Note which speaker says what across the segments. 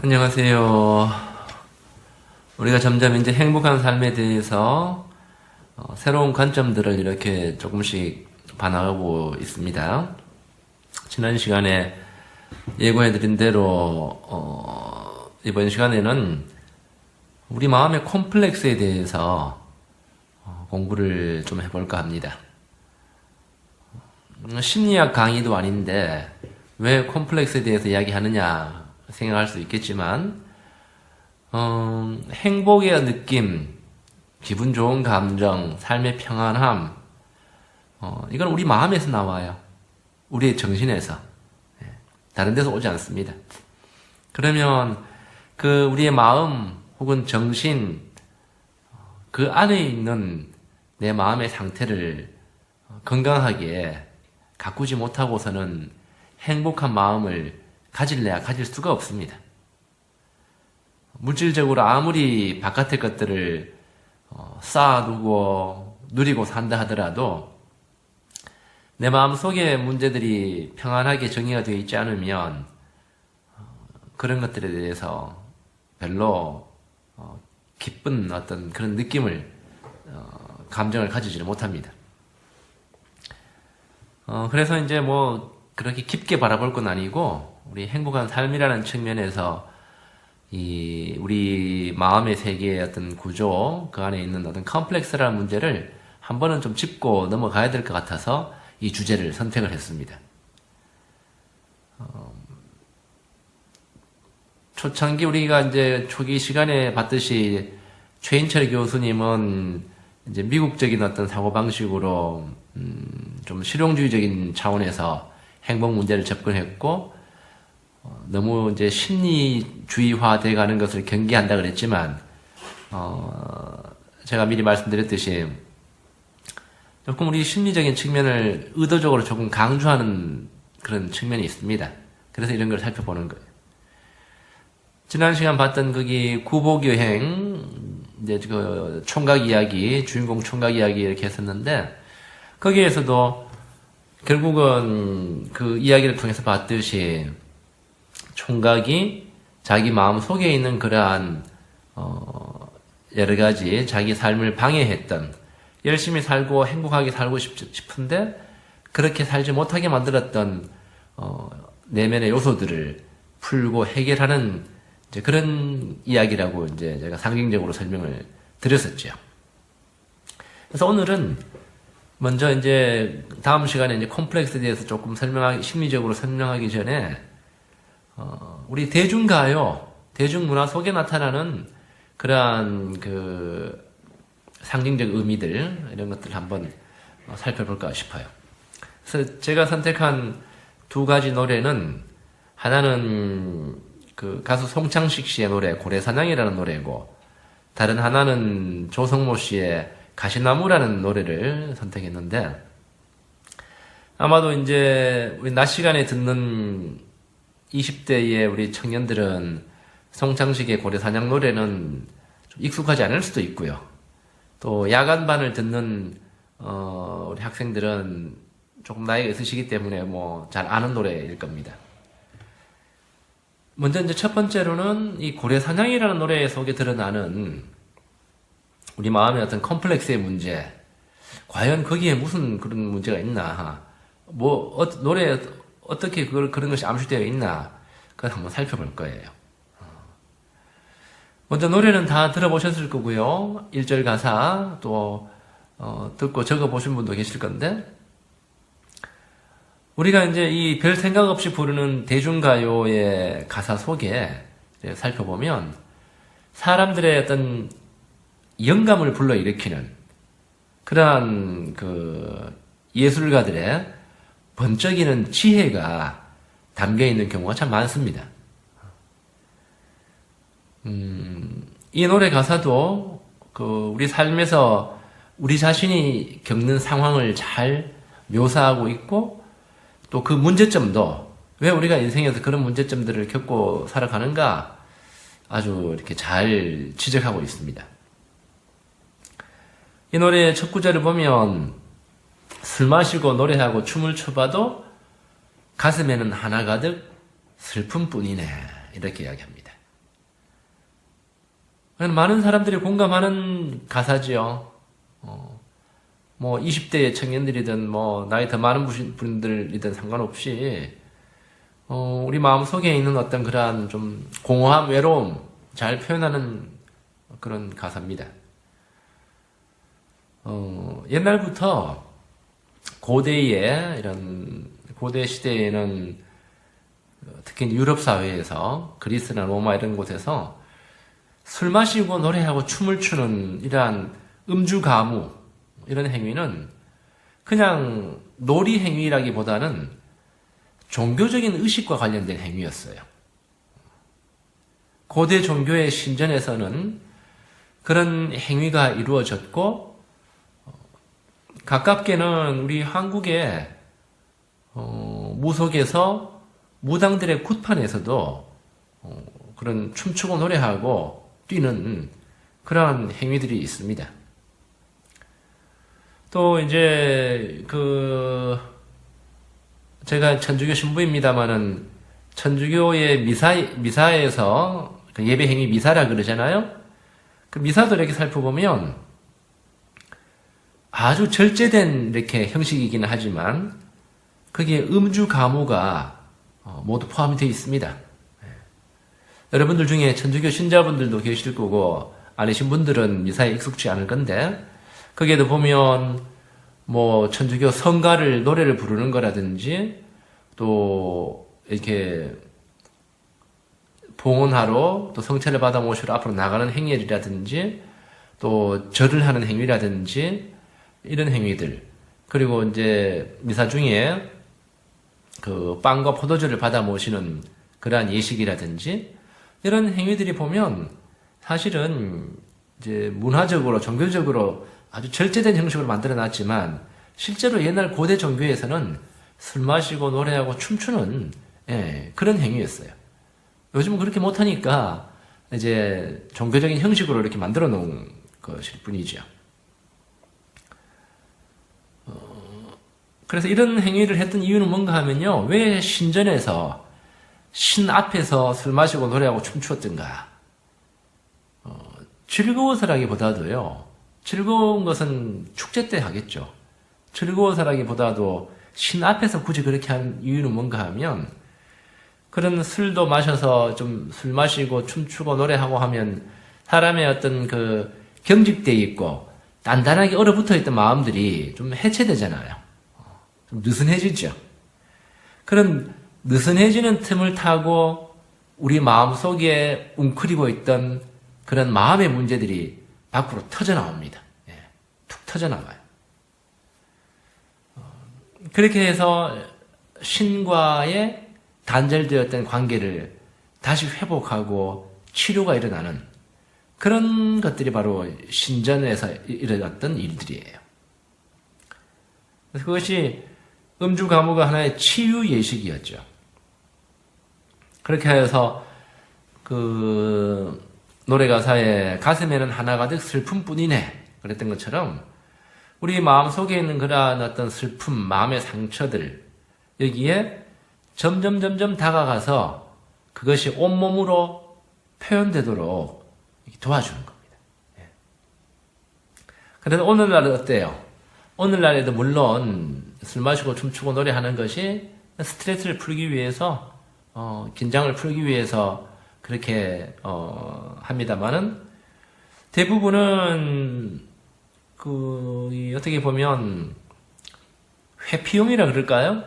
Speaker 1: 안녕하세요. 우리가 점점 이제 행복한 삶에 대해서 어, 새로운 관점들을 이렇게 조금씩 반영하고 있습니다. 지난 시간에 예고해드린 대로 어, 이번 시간에는 우리 마음의 콤플렉스에 대해서 어, 공부를 좀 해볼까 합니다. 음, 심리학 강의도 아닌데 왜 콤플렉스에 대해서 이야기하느냐 생각할 수 있겠지만 음, 행복의 느낌, 기분 좋은 감정, 삶의 평안함 어, 이건 우리 마음에서 나와요. 우리의 정신에서 예, 다른 데서 오지 않습니다. 그러면 그 우리의 마음 혹은 정신 그 안에 있는 내 마음의 상태를 건강하게 가꾸지 못하고서는 행복한 마음을 가질래야 가질 수가 없습니다. 물질적으로 아무리 바깥의 것들을 어, 쌓아두고 누리고 산다 하더라도 내 마음 속에 문제들이 평안하게 정의가 되어 있지 않으면 어, 그런 것들에 대해서 별로 어, 기쁜 어떤 그런 느낌을 어, 감정을 가지지를 못합니다. 어, 그래서 이제 뭐 그렇게 깊게 바라볼 건 아니고 우리 행복한 삶이라는 측면에서 이 우리 마음의 세계의 어떤 구조 그 안에 있는 어떤 컴플렉스라는 문제를 한 번은 좀 짚고 넘어가야 될 것 같아서 이 주제를 선택을 했습니다. 어, 초창기 우리가 이제 초기 시간에 봤듯이 최인철 교수님은 이제 미국적인 어떤 사고 방식으로 음, 좀 실용주의적인 차원에서 행복 문제를 접근했고 어, 너무 이제 심리주의화 돼 가는 것을 경계한다 그랬지만 어, 제가 미리 말씀드렸듯이 조금 우리 심리적인 측면을 의도적으로 조금 강조하는 그런 측면이 있습니다. 그래서 이런 걸 살펴보는 거예요. 지난 시간 봤던 거기 구복 여행 이제 그 총각 이야기 주인공 총각 이야기 이렇게 했었는데 거기에서도 결국은 그 이야기를 통해서 봤듯이 총각이 자기 마음 속에 있는 그러한 어 여러 가지 자기 삶을 방해했던 열심히 살고 행복하게 살고 싶, 은데 그렇게 살지 못하게 만들었던 어 내면의 요소들을 풀고 해결하는 이제 그런 이야기라고 이제 제가 상징적으로 설명을 드렸었죠. 그래서 오늘은 먼저 이제 다음 시간에 이제 콤플렉스에 대해서 조금 설명하기 심리적으로 설명하기 전에 어, 우리 대중가요, 대중문화 속에 나타나는 그러한 그 상징적 의미들 이런 것들 한번 어, 살펴볼까 싶어요. 그래서 제가 선택한 두 가지 노래는 하나는 그 가수 송창식 씨의 노래 고래사냥이라는 노래고 다른 하나는 조성모 씨의 가시나무라는 노래를 선택했는데 아마도 이제 우리 낮 시간에 듣는 20대의 우리 청년들은 송창식의 고래 사냥 노래는 좀 익숙하지 않을 수도 있고요. 또 야간반을 듣는 어, 우리 학생들은 조금 나이가 있으시기 때문에 뭐 잘 아는 노래일 겁니다. 먼저 이제 첫 번째로는 이 고래 사냥이라는 노래 속에 드러나는 우리 마음의 어떤 컴플렉스의 문제. 과연 거기에 무슨 그런 문제가 있나. 뭐, 어, 노래 어떻게 그걸, 그런 것이 암시되어 있나. 그걸 한번 살펴볼 거예요. 먼저 노래는 다 들어보셨을 거고요. 1절 가사 또 어, 듣고 적어보신 분도 계실 건데 우리가 이제 이 별 생각 없이 부르는 대중가요의 가사 속에 살펴보면 사람들의 어떤 영감을 불러일으키는 그러한 그 예술가들의 번쩍이는 지혜가 담겨 있는 경우가 참 많습니다. 음, 이 노래 가사도 그 우리 삶에서 우리 자신이 겪는 상황을 잘 묘사하고 있고 또 그 문제점도 왜 우리가 인생에서 그런 문제점들을 겪고 살아가는가 아주 이렇게 잘 지적하고 있습니다. 이 노래의 첫 구절을 보면 술 마시고 노래하고 춤을 춰봐도 가슴에는 하나 가득 슬픔뿐이네 이렇게 이야기합니다. 많은 사람들이 공감하는 가사지요. 어, 뭐 20대 청년들이든 뭐 나이 더 많은 분- 분들이든 상관없이 어, 우리 마음 속에 있는 어떤 그러한 좀 공허함, 외로움 잘 표현하는 그런 가사입니다. 어, 옛날부터 고대에 이런 고대 시대에는 특히 유럽 사회에서 그리스나 로마 이런 곳에서 술 마시고 노래하고 춤을 추는 이러한 음주 가무 이런 행위는 그냥 놀이 행위라기보다는 종교적인 의식과 관련된 행위였어요. 고대 종교의 신전에서는 그런 행위가 이루어졌고 어, 가깝게는 우리 한국의 어, 무속에서 무당들의 굿판에서도 어, 그런 춤추고 노래하고 뛰는 그러한 행위들이 있습니다. 또 이제 그 제가 천주교 신부입니다만은 천주교의 미사 미사에서 그 예배 행위 미사라 그러잖아요. 그 미사도 이렇게 살펴보면 아주 절제된 이렇게 형식이기는 하지만 거기에 음주 가무가 어, 모두 포함이 되어 있습니다. 예. 여러분들 중에 천주교 신자분들도 계실 거고 아니신 분들은 미사에 익숙치 않을 건데 거기에도 보면 뭐 천주교 성가를 노래를 부르는 거라든지 또 이렇게 봉헌하러 또 성체를 받아 모시러 앞으로 나가는 행위라든지 또 절을 하는 행위라든지 이런 행위들 그리고 이제 미사 중에 그 빵과 포도주를 받아 모시는 그러한 예식이라든지 이런 행위들이 보면 사실은 이제 문화적으로 종교적으로 아주 절제된 형식으로 만들어 놨지만 실제로 옛날 고대 종교에서는 술 마시고 노래하고 춤추는 예, 그런 행위였어요. 요즘은 그렇게 못하니까 이제 종교적인 형식으로 이렇게 만들어 놓은 것일 뿐이죠. 그래서 이런 행위를 했던 이유는 뭔가 하면요. 왜 신전에서 신 앞에서 술 마시고 노래하고 춤추었던가? 어, 즐거워서라기보다도요. 즐거운 것은 축제 때 하겠죠. 즐거워서라기보다도 신 앞에서 굳이 그렇게 한 이유는 뭔가 하면 그런 술도 마셔서 좀 술 마시고 춤추고 노래하고 하면 사람의 어떤 그 경직돼 있고 단단하게 얼어붙어 있던 마음들이 좀 해체되잖아요. 좀 느슨해지죠. 그런 느슨해지는 틈을 타고 우리 마음 속에 웅크리고 있던 그런 마음의 문제들이 밖으로 터져 나옵니다. 예, 툭 터져 나와요. 어, 그렇게 해서 신과의 단절되었던 관계를 다시 회복하고 치료가 일어나는 그런 것들이 바로 신전에서 일어났던 일들이에요. 그것이 음주 가무가 하나의 치유 예식이었죠. 그렇게 해서 그 노래 가사에 가슴에는 하나 가득 슬픔뿐이네 그랬던 것처럼 우리 마음 속에 있는 그러한 어떤 슬픔, 마음의 상처들 여기에 점점 점점 다가가서 그것이 온몸으로 표현되도록 도와주는 겁니다. 예. 그래서 오늘날은 어때요? 오늘날에도 물론 술 마시고 춤추고 노래하는 것이 스트레스를 풀기 위해서 어, 긴장을 풀기 위해서 그렇게 어, 합니다만은 대부분은 그 이, 어떻게 보면 회피용이라 그럴까요?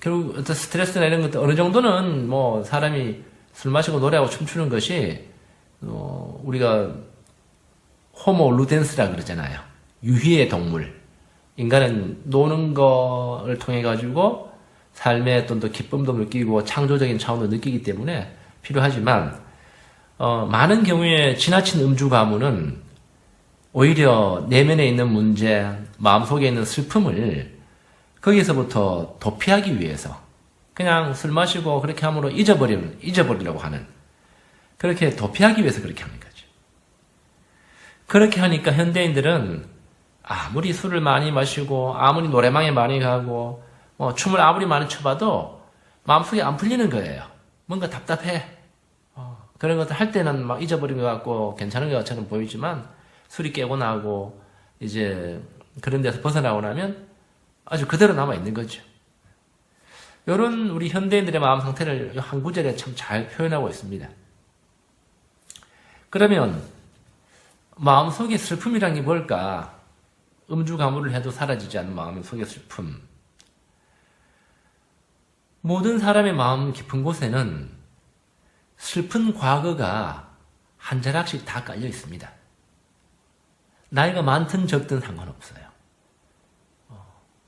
Speaker 1: 결국 어떤 스트레스나 이런 것도 어느 정도는 뭐 사람이 술 마시고 노래하고 춤추는 것이 어, 우리가 호모 루덴스라 그러잖아요. 유희의 동물. 인간은 노는 거를 통해 가지고 삶의 어떤 또 기쁨도 느끼고 창조적인 차원도 느끼기 때문에 필요하지만 어, 많은 경우에 지나친 음주 가무는 오히려 내면에 있는 문제, 마음속에 있는 슬픔을 거기서부터 도피하기 위해서 그냥 술 마시고 그렇게 함으로 잊어버리, 잊어버리려고 하는 그렇게 도피하기 위해서 그렇게 하는 거죠. 그렇게 하니까 현대인들은 아무리 술을 많이 마시고 아무리 노래방에 많이 가고 뭐 춤을 아무리 많이 춰봐도 마음속에 안 풀리는 거예요. 뭔가 답답해. 어, 그런 것들 할 때는 막 잊어버린 것 같고 괜찮은 것처럼 보이지만 술이 깨고 나고 이제 그런 데서 벗어나고 나면 아주 그대로 남아 있는 거죠. 이런 우리 현대인들의 마음 상태를 한 구절에 참 잘 표현하고 있습니다. 그러면 마음속에 슬픔이란 게 뭘까? 음주 가무를 해도 사라지지 않는 마음 속의 슬픔. 모든 사람의 마음 깊은 곳에는 슬픈 과거가 한 자락씩 다 깔려 있습니다. 나이가 많든 적든 상관없어요.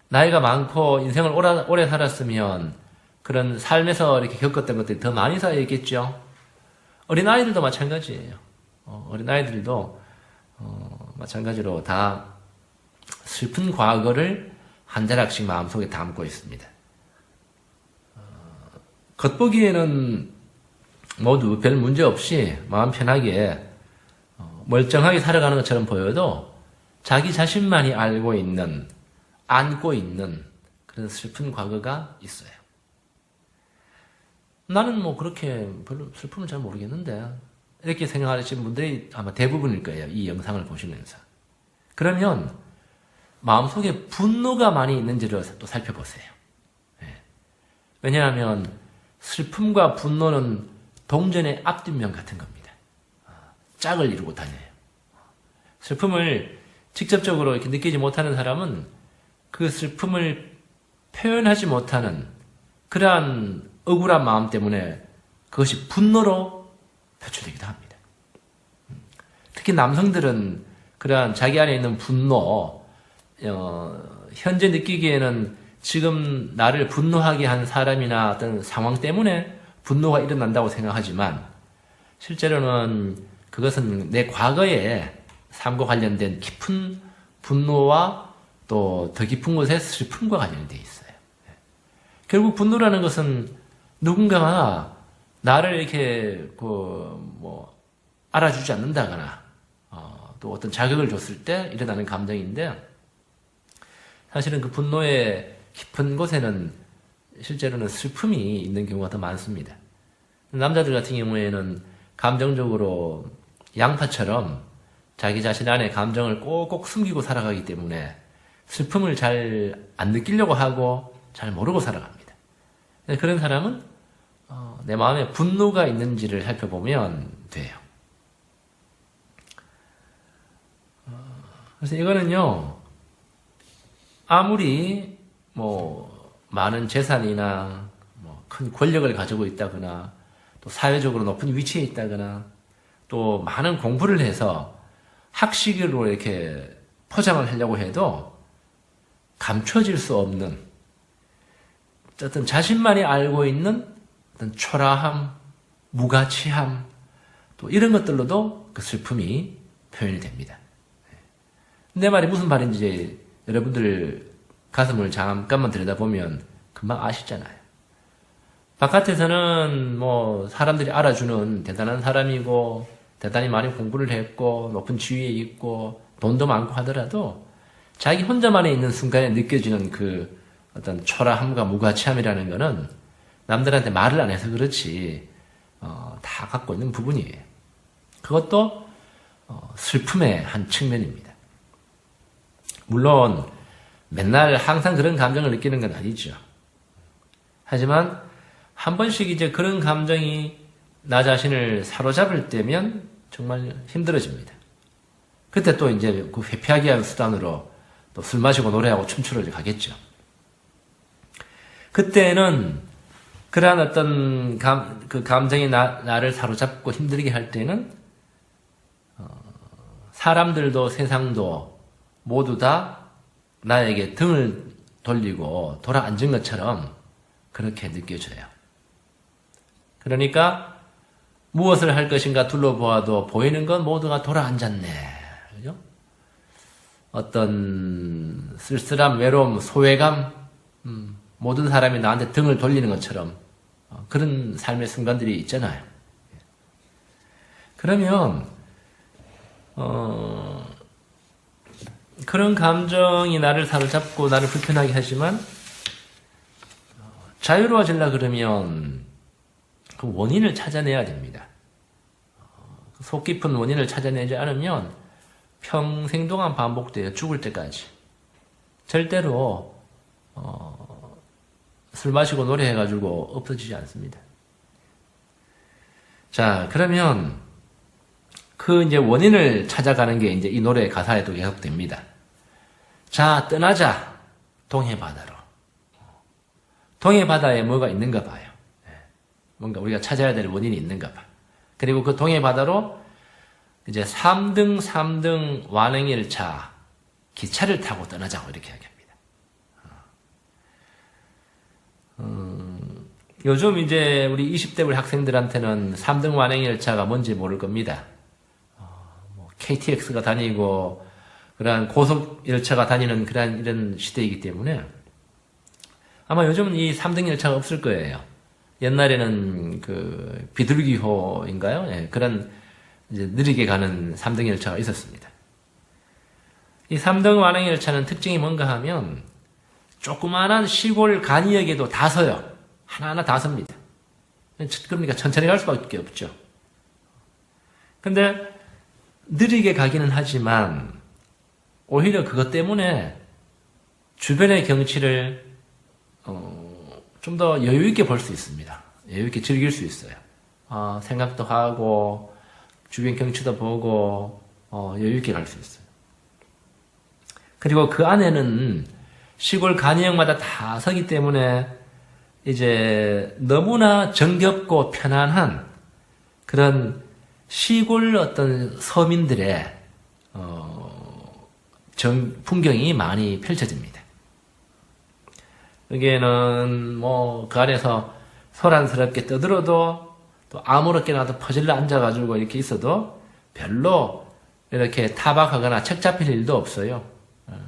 Speaker 1: 나이가 많고 인생을 오래, 살았으면 그런 삶에서 이렇게 겪었던 것들이 더 많이 쌓여 있겠죠. 어린아이들도 마찬가지예요. 어, 어린아이들도 어, 마찬가지로 다 슬픈 과거를 한 자락씩 마음속에 담고 있습니다. 어, 겉보기에는 모두 별 문제 없이 마음 편하게 어, 멀쩡하게 살아가는 것처럼 보여도 자기 자신만이 알고 있는 안고 있는 그런 슬픈 과거가 있어요. 나는 뭐 그렇게 별로 슬픔을 잘 모르겠는데 이렇게 생각하시는 분들이 아마 대부분일 거예요. 이 영상을 보시면서. 그러면 마음속에 분노가 많이 있는지를 또 살펴보세요. 예. 왜냐하면 슬픔과 분노는 동전의 앞뒷면 같은 겁니다. 아, 짝을 이루고 다녀요. 슬픔을 직접적으로 이렇게 느끼지 못하는 사람은 그 슬픔을 표현하지 못하는 그러한 억울한 마음 때문에 그것이 분노로 표출되기도 합니다. 특히 남성들은 그러한 자기 안에 있는 분노, 어, 현재 느끼기에는 지금 나를 분노하게 한 사람이나 어떤 상황 때문에 분노가 일어난다고 생각하지만 실제로는 그것은 내 과거의 삶과 관련된 깊은 분노와 또 더 깊은 곳에 슬픔과 관련되어 있어요. 결국 분노라는 것은 누군가가 나를 이렇게 그 뭐 알아주지 않는다거나 어, 또 어떤 자극을 줬을 때 일어나는 감정인데 사실은 그 분노의 깊은 곳에는 실제로는 슬픔이 있는 경우가 더 많습니다. 남자들 같은 경우에는 감정적으로 양파처럼 자기 자신 안에 감정을 꼭꼭 숨기고 살아가기 때문에 슬픔을 잘 안 느끼려고 하고 잘 모르고 살아갑니다. 그런 사람은 어, 내 마음에 분노가 있는지를 살펴보면 돼요. 어, 그래서 이거는요, 아무리 뭐 많은 재산이나 뭐 큰 권력을 가지고 있다거나 또 사회적으로 높은 위치에 있다거나 또 많은 공부를 해서 학식으로 이렇게 포장을 하려고 해도 감춰질 수 없는 어떤 자신만이 알고 있는 어떤 초라함, 무가치함, 또 이런 것들로도 그 슬픔이 표현이 됩니다. 내 말이 무슨 말인지 여러분들 가슴을 잠깐만 들여다보면 금방 아시잖아요. 바깥에서는 뭐 사람들이 알아주는 대단한 사람이고 대단히 많이 공부를 했고 높은 지위에 있고 돈도 많고 하더라도 자기 혼자만에 있는 순간에 느껴지는 그 어떤 초라함과 무가치함이라는 거는 남들한테 말을 안 해서 그렇지 어, 다 갖고 있는 부분이에요. 그것도 어, 슬픔의 한 측면입니다. 물론 맨날 항상 그런 감정을 느끼는 건 아니죠. 하지만 한 번씩 이제 그런 감정이 나 자신을 사로잡을 때면 정말 힘들어집니다. 그때 또 이제 그 회피하기 위한 수단으로 또 술 마시고 노래하고 춤추러 가겠죠. 그때는 그러한 어떤 감, 그 감정이 나, 나를 사로잡고 힘들게 할 때는 어, 사람들도 세상도 모두 다 나에게 등을 돌리고 돌아 앉은 것처럼 그렇게 느껴져요. 그러니까 무엇을 할 것인가 둘러보아도 보이는 건 모두가 돌아 앉았네. 그죠? 어떤 쓸쓸함, 외로움, 소외감, 음, 모든 사람이 나한테 등을 돌리는 것처럼 어, 그런 삶의 순간들이 있잖아요. 그러면 어, 그런 감정이 나를 사로잡고 나를 불편하게 하지만 어, 자유로워질라 그러면 그 원인을 찾아내야 됩니다. 속 깊은 원인을 찾아내지 않으면 평생 동안 반복돼요. 죽을 때까지. 절대로 어, 술 마시고 노래해가지고 없어지지 않습니다. 자, 그러면 그 이제 원인을 찾아가는 게 이제 이 노래 가사에도 계속됩니다. 자, 떠나자. 동해 바다로. 동해 바다에 뭐가 있는가 봐요. 예. 뭔가 우리가 찾아야 될 원인이 있는가 봐. 그리고 그 동해 바다로 이제 3등, 3등 완행열차 기차를 타고 떠나자고 이렇게 이야기합니다. 음, 요즘 이제 우리 20대 우리 학생들한테는 3등 완행열차가 뭔지 모를 겁니다. KTX가 다니고 그러한 고속 열차가 다니는 그러한 이런 시대이기 때문에 아마 요즘은 이 3등 열차가 없을 거예요. 옛날에는 그 비둘기호인가요? 예, 그런 이제 느리게 가는 3등 열차가 있었습니다. 이 3등 완행 열차는 특징이 뭔가 하면 조그마한 시골 간이역에도 다 서요. 하나하나 다 섭니다. 그러니까 천천히 갈 수밖에 없죠. 근데 느리게 가기는 하지만 오히려 그것 때문에 주변의 경치를 어, 좀 더 여유 있게 볼 수 있습니다. 여유 있게 즐길 수 있어요. 어, 생각도 하고 주변 경치도 보고 어, 여유 있게 갈 수 있어요. 그리고 그 안에는 시골 간이역마다 다 서기 때문에 이제 너무나 정겹고 편안한 그런 시골 어떤 서민들의 어, 정, 풍경이 많이 펼쳐집니다. 여기에는 뭐 그 안에서 소란스럽게 떠들어도 또 아무렇게나도 퍼질러 앉아가지고 이렇게 있어도 별로 이렇게 타박하거나 책 잡힐 일도 없어요. 어.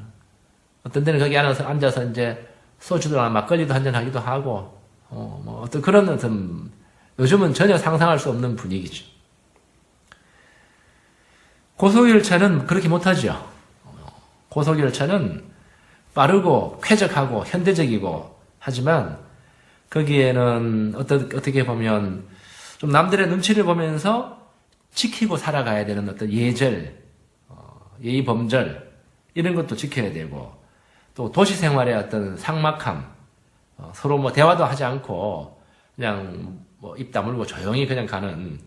Speaker 1: 어떤 데는 거기 안에서 앉아서 이제 소주도 막걸리도 한잔 하기도 하고, 어, 뭐 어떤 그런 어떤 요즘은 전혀 상상할 수 없는 분위기죠. 고속열차는 그렇게 못하죠. 고속열차는 빠르고 쾌적하고 현대적이고 하지만 거기에는 어떻게 보면 좀 남들의 눈치를 보면서 지키고 살아가야 되는 어떤 예절, 어, 예의 범절 이런 것도 지켜야 되고 또 도시 생활의 어떤 상막함 어, 서로 뭐 대화도 하지 않고 그냥 뭐 입 다물고 조용히 그냥 가는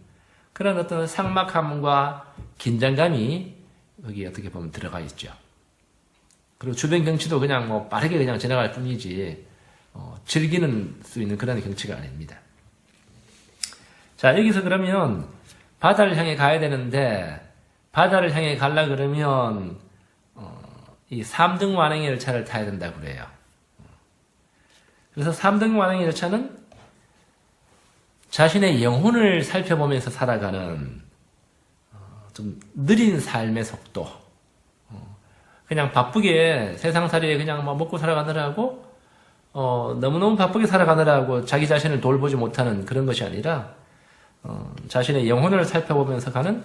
Speaker 1: 그런 어떤 상막함과 긴장감이 여기 어떻게 보면 들어가 있죠. 그리고 주변 경치도 그냥 뭐 빠르게 그냥 지나갈 뿐이지 어, 즐기는 수 있는 그런 경치가 아닙니다. 자 여기서 그러면 바다를 향해 가야 되는데 바다를 향해 가려 그러면 어, 이 3등 완행 열차를 타야 된다 그래요. 그래서 3등 완행 열차는 자신의 영혼을 살펴보면서 살아가는 어, 좀 느린 삶의 속도. 어, 그냥 바쁘게 세상살이에 그냥 뭐 먹고 살아가느라고 어, 너무너무 바쁘게 살아가느라고 자기 자신을 돌보지 못하는 그런 것이 아니라 어, 자신의 영혼을 살펴보면서 가는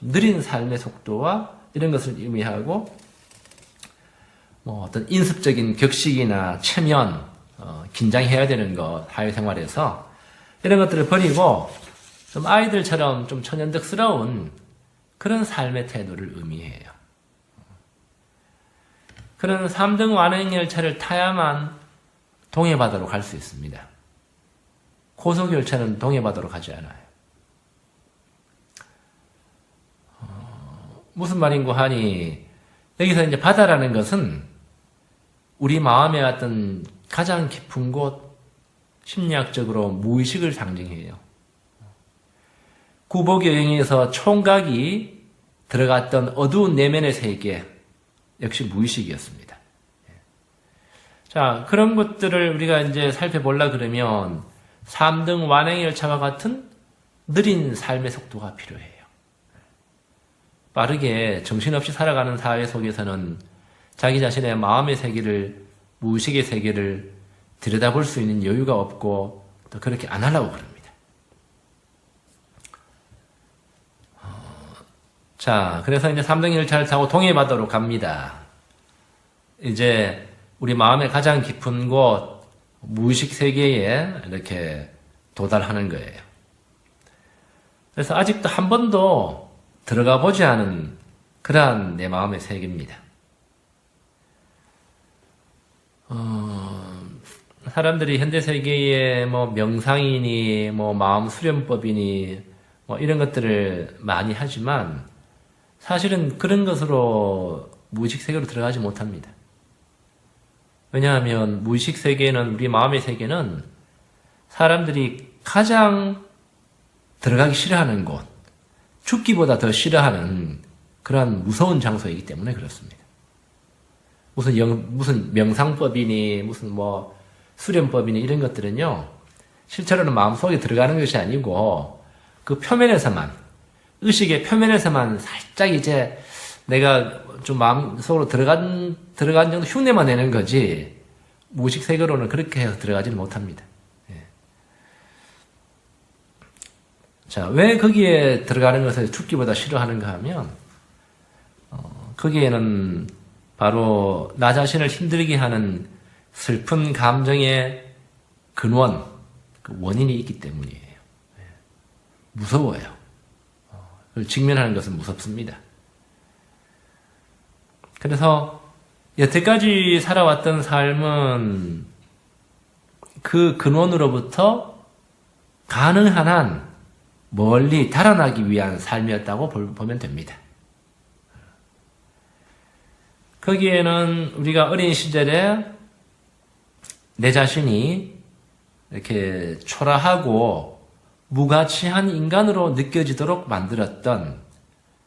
Speaker 1: 느린 삶의 속도와 이런 것을 의미하고 뭐 어떤 인습적인 격식이나 체면, 어, 긴장해야 되는 것 사회생활에서 이런 것들을 버리고 좀 아이들처럼 좀 천연덕스러운 그런 삶의 태도를 의미해요. 그런 3등 완행열차를 타야만 동해바다로 갈 수 있습니다. 고속열차는 동해바다로 가지 않아요. 어, 무슨 말인고 하니 여기서 이제 바다라는 것은 우리 마음의 어떤 가장 깊은 곳 심리학적으로 무의식을 상징해요. 구복 여행에서 총각이 들어갔던 어두운 내면의 세계 역시 무의식이었습니다. 자, 그런 것들을 우리가 이제 살펴보려 그러면 3등 완행 열차와 같은 느린 삶의 속도가 필요해요. 빠르게 정신없이 살아가는 사회 속에서는 자기 자신의 마음의 세계를, 무의식의 세계를 들여다볼 수 있는 여유가 없고 또 그렇게 안 하려고 그럽니다. 어, 자, 그래서 이제 3등 열차를 타고 동해바다로 갑니다. 이제 우리 마음의 가장 깊은 곳, 무의식 세계에 이렇게 도달하는 거예요. 그래서 아직도 한 번도 들어가 보지 않은 그러한 내 마음의 세계입니다. 어, 사람들이 현대 세계의 뭐 명상이니 뭐 마음 수련법이니 뭐 이런 것들을 많이 하지만 사실은 그런 것으로 무의식 세계로 들어가지 못합니다. 왜냐하면 무의식 세계는 우리 마음의 세계는 사람들이 가장 들어가기 싫어하는 곳, 죽기보다 더 싫어하는 그러한 무서운 장소이기 때문에 그렇습니다. 무슨 영, 무슨 명상법이니 무슨 뭐 수련법이니 이런 것들은요 실제로는 마음속에 들어가는 것이 아니고 그 표면에서만 의식의 표면에서만 살짝 이제 내가 좀 마음속으로 들어간 들어간 정도 흉내만 내는 거지 무의식 세계로는 그렇게 해서 들어가지는 못합니다. 예. 자, 왜 거기에 들어가는 것을 죽기보다 싫어하는가 하면 어, 거기에는 바로 나 자신을 힘들게 하는 슬픈 감정의 근원, 그 원인이 있기 때문이에요. 예. 무서워요. 직면하는 것은 무섭습니다. 그래서 여태까지 살아왔던 삶은 그 근원으로부터 가능한 한 멀리 달아나기 위한 삶이었다고 보면 됩니다. 거기에는 우리가 어린 시절에 내 자신이 이렇게 초라하고 무가치한 인간으로 느껴지도록 만들었던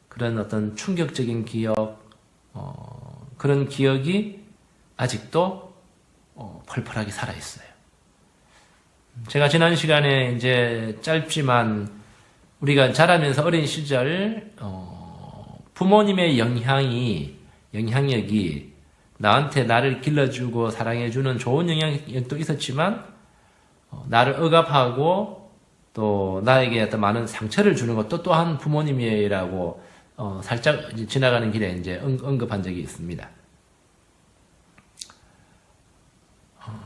Speaker 1: 그런 어떤 충격적인 기억, 어, 그런 기억이 아직도 어, 펄펄하게 살아있어요. 제가 지난 시간에 이제 짧지만 우리가 자라면서 어린 시절 어, 부모님의 영향이 영향력이 나한테 나를 길러주고 사랑해주는 좋은 영향력도 있었지만 어, 나를 억압하고 또 나에게 어떤 많은 상처를 주는 것도 또한 부모님이라고 어, 살짝 지나가는 길에 이제 언급한 적이 있습니다. 어,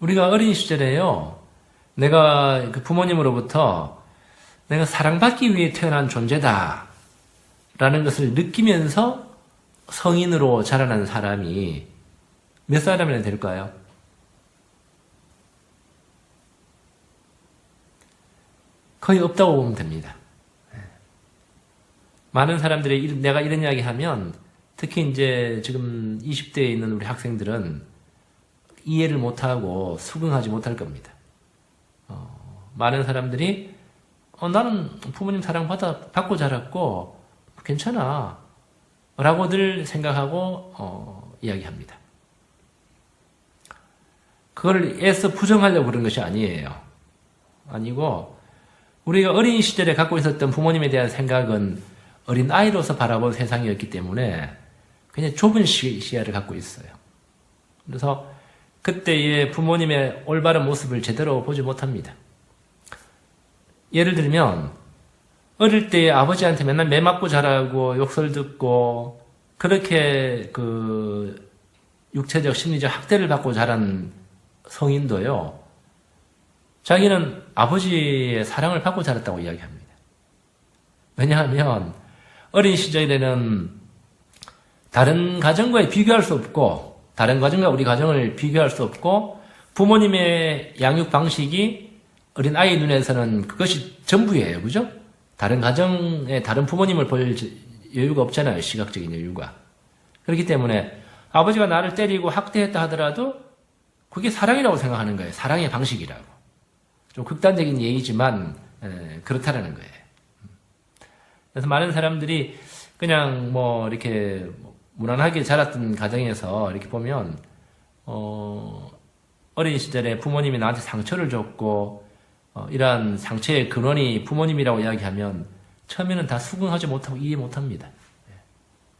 Speaker 1: 우리가 어린 시절에요, 내가 그 부모님으로부터 내가 사랑받기 위해 태어난 존재다. 라는 것을 느끼면서 성인으로 자라난 사람이 몇 사람이나 될까요? 거의 없다고 보면 됩니다. 예. 많은 사람들이 내가 이런 이야기 하면 특히 이제 지금 20대에 있는 우리 학생들은 이해를 못하고 수긍하지 못할 겁니다. 어, 많은 사람들이 어, 나는 부모님 사랑 받아 받고 자랐고 괜찮아 라고들 생각하고 어, 이야기합니다. 그걸 애써 부정하려고 그런 것이 아니에요. 아니고 우리가 어린 시절에 갖고 있었던 부모님에 대한 생각은 어린 아이로서 바라본 세상이었기 때문에 그냥 좁은 시야를 갖고 있어요. 그래서 그때의 부모님의 올바른 모습을 제대로 보지 못합니다. 예를 들면 어릴 때 아버지한테 맨날 매 맞고 자라고 욕설 듣고 그렇게 그 육체적 심리적 학대를 받고 자란 성인도요. 자기는 아버지의 사랑을 받고 자랐다고 이야기합니다. 왜냐하면 어린 시절에는 다른 가정과의 비교할 수 없고 다른 가정과 우리 가정을 비교할 수 없고 부모님의 양육 방식이 어린 아이 눈에서는 그것이 전부예요. 그죠? 다른 가정에 다른 부모님을 볼 여유가 없잖아요. 시각적인 여유가. 그렇기 때문에 아버지가 나를 때리고 학대했다 하더라도 그게 사랑이라고 생각하는 거예요. 사랑의 방식이라고. 좀 극단적인 예의지만 에, 그렇다라는 거예요. 그래서 많은 사람들이 그냥 뭐 이렇게 무난하게 자랐던 가정에서 이렇게 보면 어, 어린 시절에 부모님이 나한테 상처를 줬고 어, 이러한 상처의 근원이 부모님이라고 이야기하면 처음에는 다 수긍하지 못하고 이해 못합니다. 예.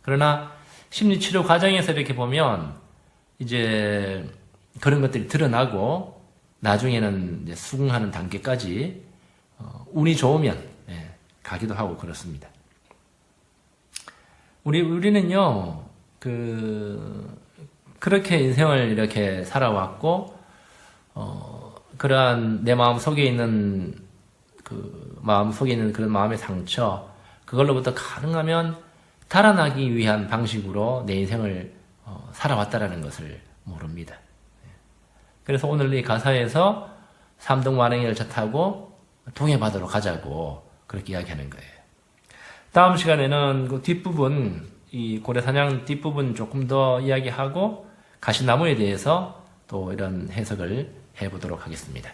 Speaker 1: 그러나 심리치료 과정에서 이렇게 보면 이제 그런 것들이 드러나고 나중에는 이제 수긍하는 단계까지 어, 운이 좋으면 예, 가기도 하고 그렇습니다. 우리 우리는요 그 그렇게 인생을 이렇게 살아왔고 어, 그러한 내 마음 속에 있는 그 마음 속에 있는 그런 마음의 상처 그걸로부터 가능하면 달아나기 위한 방식으로 내 인생을 어, 살아왔다라는 것을 모릅니다. 그래서 오늘 이 가사에서 삼등만행의 열차 타고 동해바다로 가자고 그렇게 이야기하는 거예요. 다음 시간에는 그 뒷부분, 이 고래사냥 뒷부분 조금 더 이야기하고 가시나무에 대해서 또 이런 해석을 해보도록 하겠습니다.